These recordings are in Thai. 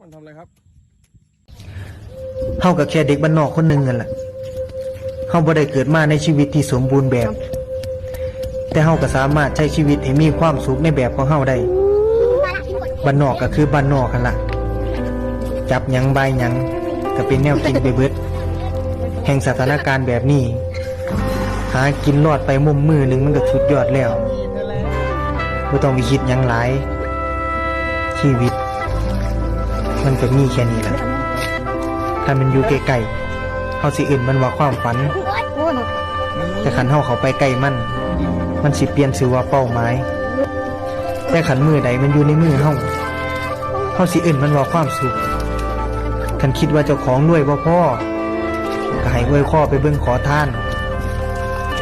มันทำอะไรครับเฮาก็แค่เด็กบ้านนอกคนหนึ่งนั่นแหละเฮาบ่ได้เกิดมาในชีวิตที่สมบูรณ์แบบ แต่เฮาก็สามารถใช้ชีวิตให้มีความสุขในแบบของเฮาได้บ้านนอกก็คือบ้านนอกกันล่ะจับหยังใบายหยังก็เป็นแนวกินไปเบิด แห่งสถานการณ์แบบนี้ หากินรอดไปมุมมือหนึ่งมันก็สุดยอดแล้วบ่ต้องไปคิดหยังหลายชีวิต มันก็มีแค่นี้แหละ ถ้ามันอยู่ใกลๆเฮาสิอื่นมันว่าความฝัน แต่ขันเฮาเขาไปใกลมัน มันสิเปลี่ยนชื่อว่าเป้าหมาย แต่ขันมือใดมันอยู่ในมือเฮาเฮาสิอื่นมันว่าความสุขขันคิดว่าเจ้าของรวยบ่พ่อก็ให้อวยข้อไปเบิ่งขอท่าน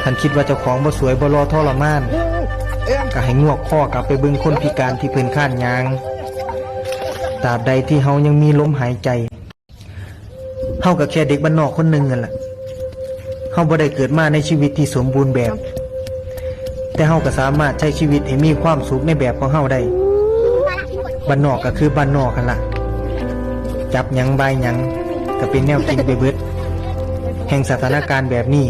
ขันคิดว่าเจ้าของบ่สวยบ่รอทรมานก็ให้งวกข้อกลับไปเบิ่งคนพิการที่เพิ่นข้านยาง ตราบใดที่เฮายังมีลมหายใจเฮาก็แค่เด็กบ้านนอกคนหนึ่งนั่นแหละเฮาบ่ได้เกิดมาในชีวิตที่สมบูรณ์แบบ แต่เฮาก็สามารถใช้ชีวิตให้มีความสุขในแบบของเฮาได้บ้านนอกก็คือบ้านนอกกันล่ะ จับหยังใบายหยังก็เป็นแนวกินไปเบิด แห่งสถานการณ์แบบนี้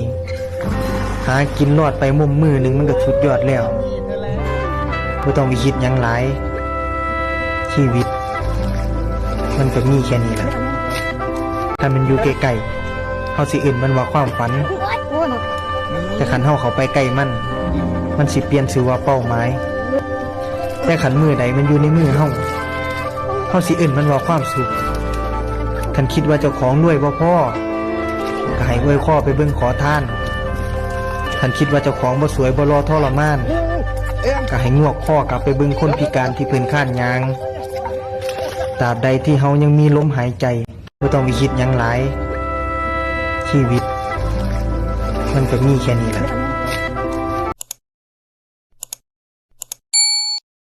หากินรอดไปมุมมือหนึ่งมันก็สุดยอดแล้วบ่ต้องไปคิดหยังหลายชีวิต มันก็มีแค่นี้แหละถ้ามันอยู่ใกลๆเฮาสิอื่นมันว่าความฝัน แต่ขันเฮาเขาไปใกลมัน มันสิเปลี่ยนชื่อว่าเป้าหมาย แต่ขันมือใดมันอยู่ในมือเฮาเฮาสิอื่นมันว่าความสุขขันคิดว่าเจ้าของรวยบ่พ่อก็ให้อวยข้อไปเบิ่งขอท่านขันคิดว่าเจ้าของบ่สวยบ่รอทรมานก็ให้งวกข้อกลับไปเบิ่งคนพิการที่เพิ่นข้านยาง ตราบใดที่เฮายังมีลมหายใจบ่ต้องไปคิดหยังหลายชีวิต มันก็มีแค่นี้แหละ